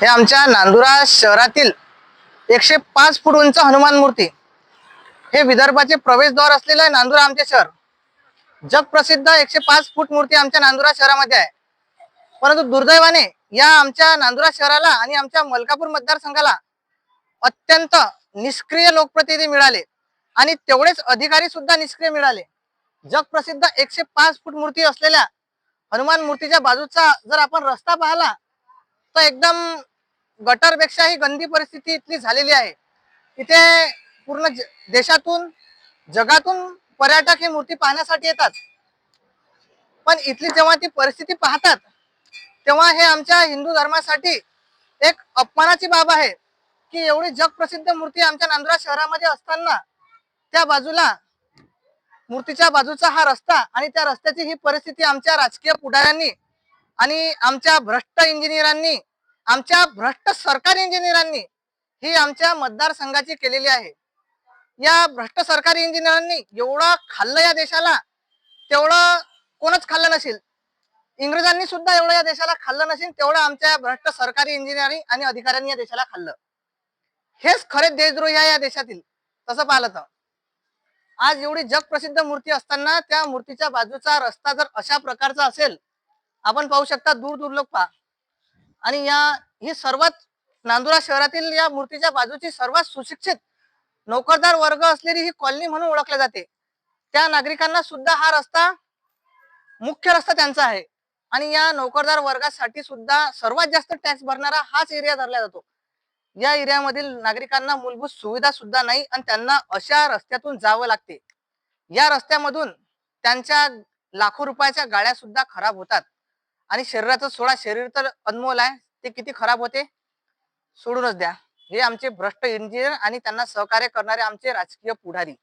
हे आमच्या नांदुरा शहरातील एकशे पाच फूट उंच हनुमान मूर्ती. हे विदर्भाचे प्रवेशद्वार असलेलं आहे नांदुरा आमचे शहर. जगप्रसिद्ध एकशे पाच फूट मूर्ती आमच्या नांदुरा शहरामध्ये आहे. परंतु दुर्दैवाने या आमच्या नांदुरा शहराला आणि आमच्या मलकापूर मतदारसंघाला अत्यंत निष्क्रिय लोकप्रतिनिधी मिळाले आणि तेवढेच अधिकारी सुद्धा निष्क्रिय मिळाले. जगप्रसिद्ध एकशे पाच फूट मूर्ती असलेल्या हनुमान मूर्तीच्या बाजूचा जर आपण रस्ता पाहिला आता एकदम गटरपेक्षाही गंदी परिस्थिती इथली झालेली आहे. इथे पूर्ण ज- देशातून जगातून पर्यटक ही मूर्ती पाहण्यासाठी येतात. पण इथली जेव्हा ती परिस्थिती पाहतात तेव्हा हे आमच्या हिंदू धर्मासाठी एक अपमानाची बाब आहे की एवढी जगप्रसिद्ध मूर्ती आमच्या नांदुरा शहरामध्ये असताना त्या बाजूला मूर्तीच्या बाजूचा हा रस्ता आणि त्या रस्त्याची ही परिस्थिती आमच्या राजकीय पुढाऱ्यांनी आणि आमच्या भ्रष्ट इंजिनियरांनी आमच्या भ्रष्ट सरकारी इंजिनियरांनी ही आमच्या मतदारसंघाची केलेली आहे. या भ्रष्ट सरकारी इंजिनियरांनी एवढं खाल्लं या देशाला तेवढं कोणच खाल्लं नसेल. इंग्रजांनी सुद्धा एवढं या देशाला खाल्लं नसेल तेवढं आमच्या भ्रष्ट सरकारी इंजिनिअरिंग आणि अधिकाऱ्यांनी या देशाला खाल्लं. हेच खरे देशद्रोही आहे या देशातील. तसं पाहिलं तर. आज एवढी जगप्रसिद्ध मूर्ती असताना त्या मूर्तीच्या बाजूचा रस्ता जर अशा प्रकारचा असेल आपण पाहू शकता दूर दूर लोक पहा. आणि या ही सर्वात नांदुरा शहरातील या मूर्तीच्या बाजूची सर्वात सुशिक्षित नोकरदार वर्ग असलेली ही कॉलनी म्हणून ओळखल्या जाते. त्या नागरिकांना सुद्धा हा रस्ता मुख्य रस्ता त्यांचा आहे. आणि या नोकरदार वर्गासाठी सुद्धा सर्वात जास्त टॅक्स भरणारा हाच एरिया धरला जातो. या एरियामधील नागरिकांना मूलभूत सुविधा सुद्धा नाही आणि त्यांना अशा रस्त्यातून जावं लागते. या रस्त्यामधून त्यांच्या लाखो रुपयाच्या गाड्या सुद्धा खराब होतात. आणि शरीराचं सोडा शरीर तर अनमोल आहे. ते किती खराब होते? सोडूनच द्या. हे आमचे भ्रष्ट इंजिनियर आणि त्यांना सहकार्य करणारे आमचे राजकीय पुढारी.